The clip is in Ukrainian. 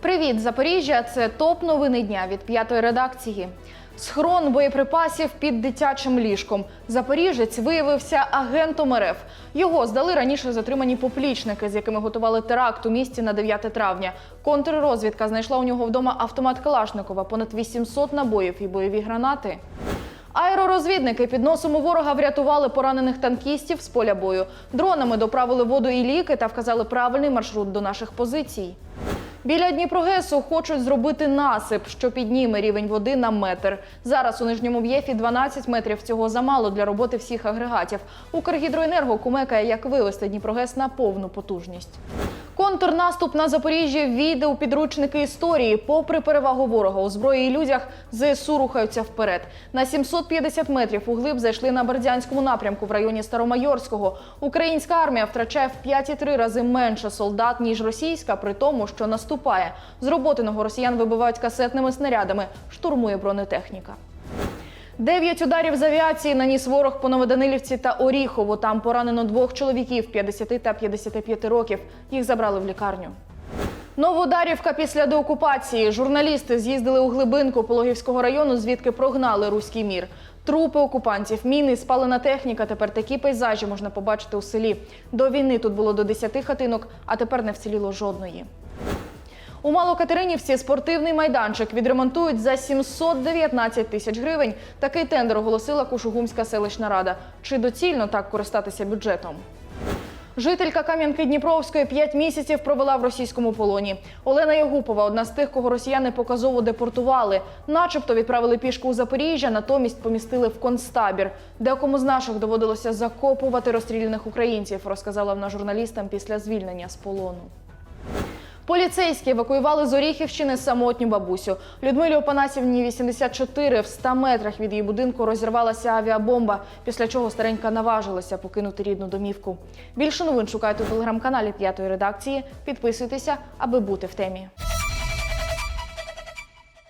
Привіт, Запоріжжя! Це топ новини дня від п'ятої редакції. Схрон боєприпасів під дитячим ліжком. Запоріжець виявився агентом РФ. Його здали раніше затримані поплічники, з якими готували теракт у місті на 9 травня. Контррозвідка знайшла у нього вдома автомат Калашникова, понад 800 набоїв і бойові гранати. Аеророзвідники під носом у ворога врятували поранених танкістів з поля бою. Дронами доправили воду і ліки та вказали правильний маршрут до наших позицій. Біля Дніпрогесу хочуть зробити насип, що підніме рівень води на метр. Зараз у нижньому в'єфі 12 метрів. Цього замало для роботи всіх агрегатів. Укргідроенерго кумекає, як вивести Дніпрогес на повну потужність. Контрнаступ на Запоріжжя війде у підручники історії. Попри перевагу ворога у зброї і людях, ЗСУ рухаються вперед. На 750 метрів углиб зайшли на Бердянському напрямку в районі Старомайорського. Українська армія втрачає в 5,3 рази менше солдат, ніж російська, при тому, що наступає. З роботиного росіян вибивають касетними снарядами, штурмує бронетехніка. Дев'ять ударів з авіації наніс ворог по Новоданилівці та Оріхово. Там поранено двох чоловіків 50 та 55 років. Їх забрали в лікарню. Новодарівка після деокупації. Журналісти з'їздили у глибинку Пологівського району, звідки прогнали руський мір. Трупи окупантів, міни, спалена техніка. Тепер такі пейзажі можна побачити у селі. До війни тут було до 10 хатинок, а тепер не вціліло жодної. У Малокатеринівці спортивний майданчик відремонтують за 719 тисяч гривень. Такий тендер оголосила Кушугумська селищна рада. Чи доцільно так користатися бюджетом? Жителька Кам'янки Дніпровської п'ять місяців провела в російському полоні. Олена Ягупова одна з тих, кого росіяни показово депортували. Начебто відправили пішку у Запоріжжя, натомість помістили в концтабір. Декому з наших доводилося закопувати розстріляних українців, розказала вона журналістам після звільнення з полону. Поліцейські евакуювали з Оріхівщини самотню бабусю. Людмилі Опанасівні 84 в 100 метрах від її будинку розірвалася авіабомба, після чого старенька наважилася покинути рідну домівку. Більше новин шукайте у телеграм-каналі п'ятої редакції. Підписуйтеся, аби бути в темі.